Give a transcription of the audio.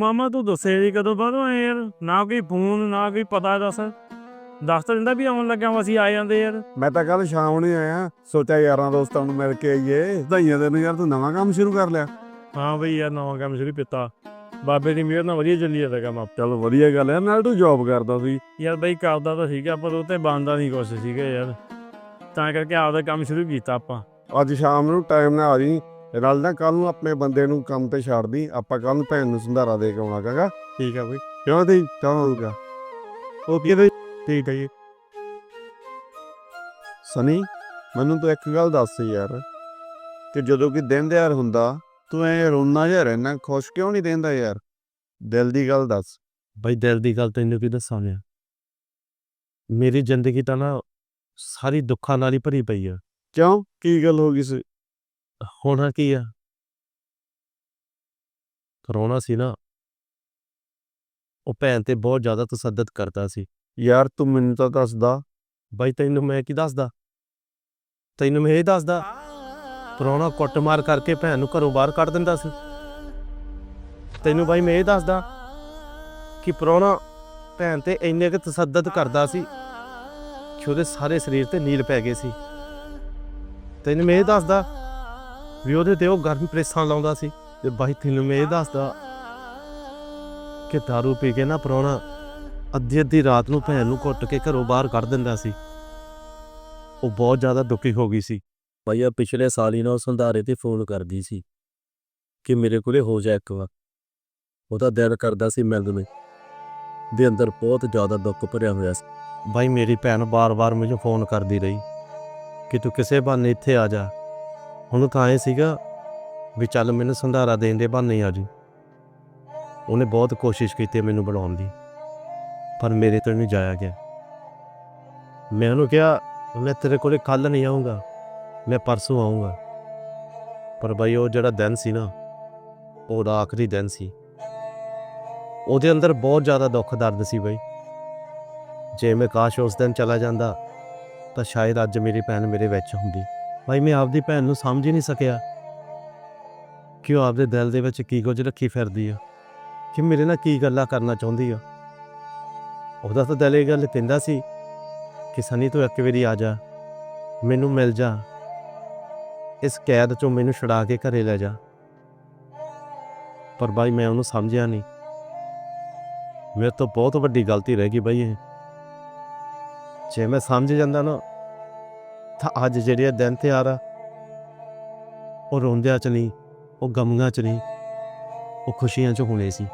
ਮਾਮਾ ਤੂੰ ਦੱਸੇ ਜੀ ਕਦੋਂ ਬਾਅਦੋਂ ਆਏ ਯਾਰ? ਨਾ ਕੋਈ ਫੋਨ ਨਾ ਕੋਈ ਪਤਾ ਦੱਸ। ਦੱਸ ਤਾਂ ਦਿੰਦਾ ਵੀ ਆਉਣ ਲੱਗਿਆ ਵਾ ਅਸੀਂ ਆ ਜਾਂਦੇ ਯਾਰ। ਮੈਂ ਤਾਂ ਕੱਲ ਸ਼ਾਮ ਨੂੰ ਹੀ ਆਇਆ। ਸੋਚਿਆ ਯਾਰਾਂ ਦੋਸਤਾਂ ਨੂੰ ਮਿਲ ਕੇ ਆਈਏ। ਵਧਾਈਆਂ ਤੈਨੂੰ ਯਾਰ ਤੂੰ ਨਵਾਂ ਕੰਮ ਸ਼ੁਰੂ ਕਰ ਲਿਆ। ਹਾਂ ਬਈ ਯਾਰ ਨਵਾਂ ਕੰਮ ਸ਼ੁਰੂ ਕੀਤਾ। ਬਾਬੇ ਦੀ ਮਿਹਰ ਨਾਲ ਵਧੀਆ ਚੱਲੀ ਜਾਂਦਾ ਕੰਮ। ਚਲੋ ਵਧੀਆ ਗੱਲ ਹੈ ਨਾਲ ਤੂੰ ਜੌਬ ਕਰਦਾ ਸੀ। ਯਾਰ ਬਈ ਕਰਦਾ ਤਾਂ ਸੀਗਾ ਪਰ ਉਹ ਤੇ ਬੰਦਾ ਨਹੀਂ ਕੁਛ ਸੀਗਾ ਯਾਰ। ਤਾਂ ਕਰਕੇ ਆਪਦਾ ਕੰਮ ਸ਼ੁਰੂ ਕੀਤਾ ਆਪਾਂ। ਅੱਜ ਸ਼ਾਮ ਨੂੰ ਟਾਈਮ ਨਾਲ ਆ ਜੀ ਨਾਲ ਨਾ ਕੱਲ ਨੂੰ ਆਪਣੇ ਬੰਦੇ ਨੂੰ ਕੰਮ ਤੇ ਛੱਡ ਦੀ ਆਪਾਂ ਕੱਲ ਨੂੰ ਭੈਣ ਨੂੰ ਸੰਧਾਰਾ ਦੇ ਕੇ ਆਉਣਾ ਕਾਗਾ ਠੀਕ ਆ ਬਈ। ਕਿਉਂ ਤੇ ਚਾਹੂਗਾ ਓਕੇ ਤੇ ਠੀਕ ਹੈ ਜੀ। ਸਨੀ ਮੈਨੂੰ ਤੂੰ ਇੱਕ ਗੱਲ ਦੱਸ ਯਾਰ ਕਿ ਜਦੋਂ ਕਿ ਦਿਨ ਦਿਹਾੜ ਹੁੰਦਾ ਤੂੰ ਐ ਰੋਣਾ ਜਿਹਾ ਰਹਿਣਾ ਖੁਸ਼ ਕਿਉਂ ਨਹੀਂ ਰਹਿੰਦਾ ਯਾਰ? ਦਿਲ ਦੀ ਗੱਲ ਦੱਸ। ਬਈ ਦਿਲ ਦੀ ਗੱਲ ਤੈਨੂੰ ਕੀ ਦੱਸਾਂ ਮੈਂ? ਮੇਰੀ ਜ਼ਿੰਦਗੀ ਤਾਂ ਨਾ ਸਾਰੀ ਦੁੱਖਾਂ ਨਾਲ ਹੀ ਭਰੀ ਪਈ ਆ। ਕਿਉਂ? ਕੀ ਗੱਲ ਹੋ ਗਈ ਸੀ? ਹੋਣਾ ਕੀ ਆ? ਕਰੋਨਾ ਸੀ ਨਾ। ਉਹ ਭੈਣ ਤੇ ਬਹੁਤ ਜ਼ਿਆਦਾ ਤਸੱਦਦ ਕਰਦਾ ਸੀ। ਯਾਰ ਤੂੰ ਮੈਨੂੰ ਤਾਂ ਦੱਸਦਾ। ਬਾਈ ਤੈਨੂੰ ਮੈਂ ਕੀ ਦੱਸਦਾ? ਤੈਨੂੰ ਮੈਂ ਇਹ ਦੱਸਦਾ। ਕਰੋਨਾ ਕੁੱਟਮਾਰ ਕਰਕੇ ਭੈਣ ਨੂੰ ਘਰੋਂ ਬਾਹਰ ਕੱਢ ਦਿੰਦਾ ਸੀ। ਤੈਨੂੰ ਬਾਈ ਮੈਂ ਇਹ ਦੱਸਦਾ ਕਿ ਪ੍ਰੋਣਾ ਭੈਣ ਤੇ ਇੰਨੇ ਕੁ ਤਸੱਦਦ ਕਰਦਾ ਸੀ ਕਿ ਉਹਦੇ ਸਾਰੇ ਸਰੀਰ ਤੇ ਨੀਲ ਪੈ ਗਏ ਸੀ। ਤੈਨੂੰ ਮੈਂ ਇਹ ਦੱਸਦਾ ਵੀ ਉਹਦੇ ਤੇ ਉਹ ਗਰਮ ਪ੍ਰੇਸਾਂ ਲਾਉਂਦਾ ਸੀ ਤੇ ਬਾਈ ਤੈਨੂੰ ਮੈਂ ਇਹ ਦੱਸਦਾ ਕਿ दारू ਪੀ ਕੇ ਨਾ ਪ੍ਰੋਣਾ ਅੱਧੀ ਅੱਧੀ ਰਾਤ ਨੂੰ ਭੈਣ ਨੂੰ ਕੁੱਟ ਕੇ ਘਰੋਂ ਬਾਹਰ ਕੱਢ ਦਿੰਦਾ ਸੀ। ਉਹ ਬਹੁਤ ਜ਼ਿਆਦਾ ਦੁਖੀ ਹੋ ਗਈ ਸੀ। ਭਈਆ ਪਿਛਲੇ ਸਾਲ ਹੀ ਨਾ ਉਹ ਸੰਧਾਰੇ ਤੇ ਫੋਨ ਕਰਦੀ ਸੀ ਕਿ ਮੇਰੇ ਕੋਲੇ ਹੋ ਜਾ ਇੱਕ ਵਾਰ। ਉਹਦਾ ਦਿਲ ਕਰਦਾ ਸੀ ਮਿਲਣ ਨੂੰ ਦੇ ਅੰਦਰ ਬਹੁਤ ਜ਼ਿਆਦਾ ਦੁੱਖ ਭਰਿਆ ਹੋਇਆ ਸੀ। ਭਾਈ ਮੇਰੀ ਭੈਣ ਬਾਰ-ਬਾਰ ਮੈਨੂੰ ਫੋਨ ਕਰਦੀ ਰਹੀ ਕਿ ਤੂੰ ਕਿਸੇ ਬਹਾਨੇ ਇੱਥੇ ਆ ਜਾ। ਹੁਣ ਤਾਂ ਐ ਸੀਗਾ ਵੀ ਚੱਲ ਮੈਨੂੰ ਸੰਧਾਰਾ ਦੇਣ ਦੇ ਬਹਾਨੇ ਆ ਜੀ ਉਹਨੇ ਬਹੁਤ ਕੋਸ਼ਿਸ਼ ਕੀਤੀ ਮੈਨੂੰ ਬਣਾਉਣ ਦੀ, ਪਰ ਮੇਰੇ ਤੋਂ ਨਹੀਂ ਜਾਇਆ ਗਿਆ। ਮੈਂ ਉਹਨੂੰ ਕਿਹਾ, ਮੈਂ ਤੇਰੇ ਕੋਲੇ ਕੱਲ ਨਹੀਂ ਆਉਂਗਾ ਮੈਂ ਪਰਸੋਂ ਆਉਂਗਾ ਪਰ ਭਾਈ ਉਹ ਜਿਹੜਾ ਦਿਨ ਸੀ ਨਾ ਉਹਦਾ ਆਖਰੀ ਦਿਨ ਸੀ। ਉਹਦੇ ਅੰਦਰ ਬਹੁਤ ਜ਼ਿਆਦਾ ਦੁੱਖ ਦਰਦ ਸੀ ਬਈ। ਜੇ ਮੈਂ ਕਾਸ਼ ਉਸ ਦਿਨ ਚਲਾ ਜਾਂਦਾ, ਤਾਂ ਸ਼ਾਇਦ ਅੱਜ ਮੇਰੀ ਭੈਣ ਮੇਰੇ ਵਿੱਚ ਹੁੰਦੀ। ਭਾਈ, ਮੈਂ ਆਪਦੀ ਭੈਣ ਨੂੰ ਸਮਝ ਹੀ ਨਹੀਂ ਸਕਿਆ ਕਿ ਉਹ ਆਪਦੇ ਦਿਲ ਦੇ ਵਿੱਚ ਕੀ ਕੁਝ ਰੱਖੀ ਫਿਰਦੀ ਆ, ਕਿ ਮੇਰੇ ਨਾਲ ਕੀ ਗੱਲਾਂ ਕਰਨਾ ਚਾਹੁੰਦੀ ਆ। ਉਹਦਾ ਤਾਂ ਦਿਲ ਇਹ ਗੱਲ ਕਹਿੰਦਾ ਸੀ ਕਿ ਸਨੀ ਤੂੰ ਇੱਕ ਵਾਰੀ ਆ ਜਾ, ਮੈਨੂੰ ਮਿਲ ਜਾ, ਇਸ ਕੈਦ ਚੋਂ ਮੈਨੂੰ ਛੁਡਾ ਕੇ ਘਰੇ ਲੈ ਜਾ। ਪਰ ਬਾਈ ਮੈਂ ਉਹਨੂੰ ਸਮਝਿਆ ਨਹੀਂ। ਮੇਰੇ ਤੋਂ ਬਹੁਤ ਵੱਡੀ ਗਲਤੀ ਰਹਿ ਗਈ ਬਾਈ ਇਹ। ਜੇ ਮੈਂ ਸਮਝ ਜਾਂਦਾ ਨਾ ਤਾਂ ਅੱਜ ਜਿਹੜੇ ਇਹ ਦਿਨ ਤਿਆਰ ਆ, ਉਹ ਰੋਂਦਿਆਂ ਚ ਨਹੀਂ, ਉਹ ਗਮਗਾਂ ਚ ਨਹੀਂ, ਉਹ ਖੁਸ਼ੀਆਂ ਚ ਹੋਣੇ ਸੀ।